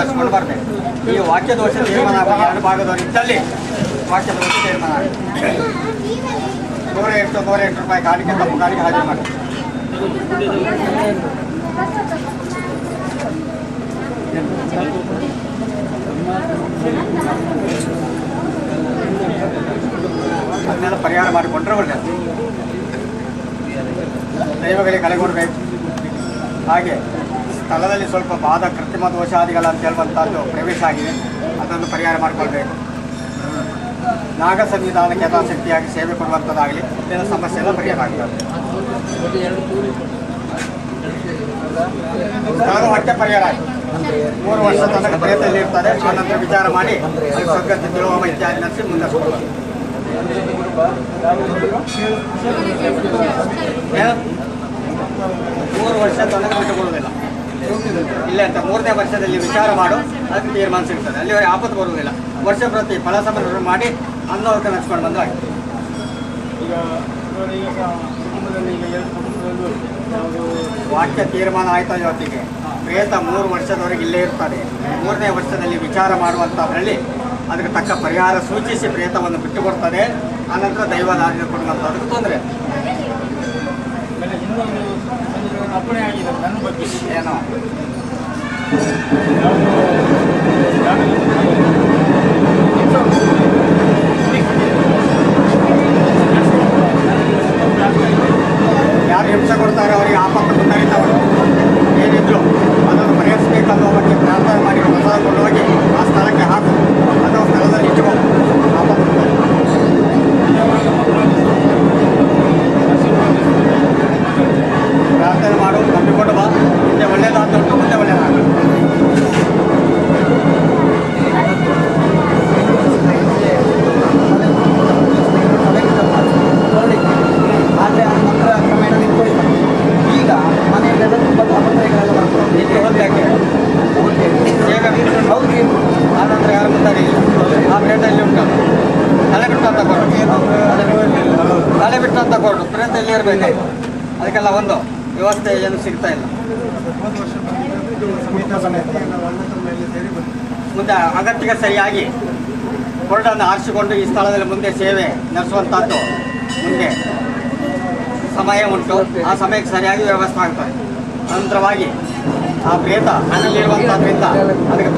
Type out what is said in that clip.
ಮುಂದರ್ಸ್ಕೊಂಡು ಬರಬೇಕು ಈ ವಾಕ್ಯ ದೋಷ ತೀರ್ಮಾನ ಆಗುವ ಎರಡು ಭಾಗದವರು ಇದ್ದಲ್ಲಿ ವಾಕ್ಯ ದೋಷ ತೀರ್ಮಾನ ಆಗುತ್ತೆ ಎಂಟು ನೂರ ಎಂಟು ರೂಪಾಯಿ ಕಾಲಿಗೆ ತಪ್ಪು ಕಾಲಿಗೆ ಹಾಜರು ಮಾಡಿ. ಅದನ್ನೆಲ್ಲ ಪರಿಹಾರ ಮಾಡಿಕೊಂಡ್ರೆ ಒಳ್ಳೆಯದು ದೈವಗಳಿಗೆ ಕಲೆಗೊಡ್ಬೇಕು. ಹಾಗೆ ಸ್ಥಳದಲ್ಲಿ ಸ್ವಲ್ಪ ಬಾಧ ಕೃತ್ರಿಮ ದೋಷಾದಿಗಳ ಅಂತ ಹೇಳುವಂಥದ್ದು ಪ್ರವೇಶ ಆಗಿದೆ. ಅದನ್ನು ಪರಿಹಾರ ಮಾಡಿಕೊಳ್ಬೇಕು. ನಾಗ ಸಂವಿಧಾನಕ್ಕೆ ಯಥಾಶಕ್ತಿಯಾಗಿ ಸೇವೆ ಕೊಡುವಂಥದ್ದಾಗಲಿ, ಇದರ ಸಮಸ್ಯೆ ಎಲ್ಲ ಪರಿಹಾರ ಆಗ್ತದೆ. ನಾನು ಹೊಟ್ಟೆ ಪರಿಹಾರ ಆಗಿದೆ ಮೂರು ವರ್ಷ ತನಕ ಪ್ರಯತ್ನದಲ್ಲಿ ಇರ್ತಾರೆ ಆನಂತರ ವಿಚಾರ ಮಾಡಿ ಸ್ವಗತ ತಿಳುವ ಇತ್ಯಾದಿ ನಡೆಸಿ ಮುಂದೆ? ಮೂರು ವರ್ಷ ತನಕ ಬಿಟ್ಟುಕೊಡುವುದಿಲ್ಲ. ಇಲ್ಲ ಅಂತ ಮೂರನೇ ವರ್ಷದಲ್ಲಿ ವಿಚಾರ ಮಾಡು ಅದಕ್ಕೆ ತೀರ್ಮಾನ ಸಿಗ್ತದೆ. ಅಲ್ಲಿವರೆಗೆ ಆಪತ್ತು ಬರುವುದಿಲ್ಲ. ವರ್ಷ ಪ್ರತಿ ಫಲ ಸಮರ್ಪಣೆ ಮಾಡಿ ಅನ್ನೋರ್ಕ ನಡೆಸ್ಕೊಂಡು ಬಂದು ಆಯ್ತು. ಈಗ ವಾಕ್ಯ ತೀರ್ಮಾನ ಆಯ್ತಾ ಇವತ್ತಿಗೆ? ಪ್ರೇತ ಮೂರು ವರ್ಷದವರೆಗೆ ಇಲ್ಲೇ ಇರ್ತಾರೆ. ಮೂರನೇ ವರ್ಷದಲ್ಲಿ ವಿಚಾರ ಮಾಡುವಂಥದ್ರಲ್ಲಿ ಅದಕ್ಕೆ ತಕ್ಕ ಪರಿಹಾರ ಸೂಚಿಸಿ ಪ್ರೇತವನ್ನು ಬಿಟ್ಟು ಕೊಡ್ತದೆ ಆನಂತರ ದೈವದಾರ್ಯ ಕೊಡುವಂಥದ್ದಕ್ಕೆ ತೊಂದರೆ. ಅಪ್ಪಣೆ ಆಗಿದೆ ನನ್ನ ಬಗ್ಗೆ ಏನೋ. ಹೌದು ಆ ನಂತರ ಯಾರು ಆ ಪ್ಲೇಟಲ್ಲಿ ಉಂಟು? ತಲೆ ಬಿಟ್ಟು ಅಂತ ಕೊಡು. ತಲೆ ಬಿಟ್ಟು. ಅಂತ ಕೊಡು. ಪ್ರೇತ ಇಲ್ಲಿ ಇರಬೇಕು? ಅದಕ್ಕೆಲ್ಲ ಒಂದು. ವ್ಯವಸ್ಥೆ ಏನು ಸಿಗ್ತಾ ಇಲ್ಲ. ಮುಂದೆ ಅಗತ್ಯಕ್ಕೆ ಸರಿಯಾಗಿ ಕೊರಡನ್ನು ಆರಿಸಿಕೊಂಡು ಈ ಸ್ಥಳದಲ್ಲಿ ಮುಂದೆ ಸೇವೆ ನಡೆಸುವಂಥದ್ದು ಮುಂದೆ ಸಮಯ ಉಂಟು. ಆ ಸಮಯಕ್ಕೆ ಸರಿಯಾಗಿ ವ್ಯವಸ್ಥೆ ಆಗ್ತದೆ. ಅನಂತರವಾಗಿ ಆ ಪ್ರೇತ ಅಲ್ಲಿರುವಂಥದ್ರಿಂದ ಅದಕ್ಕೆ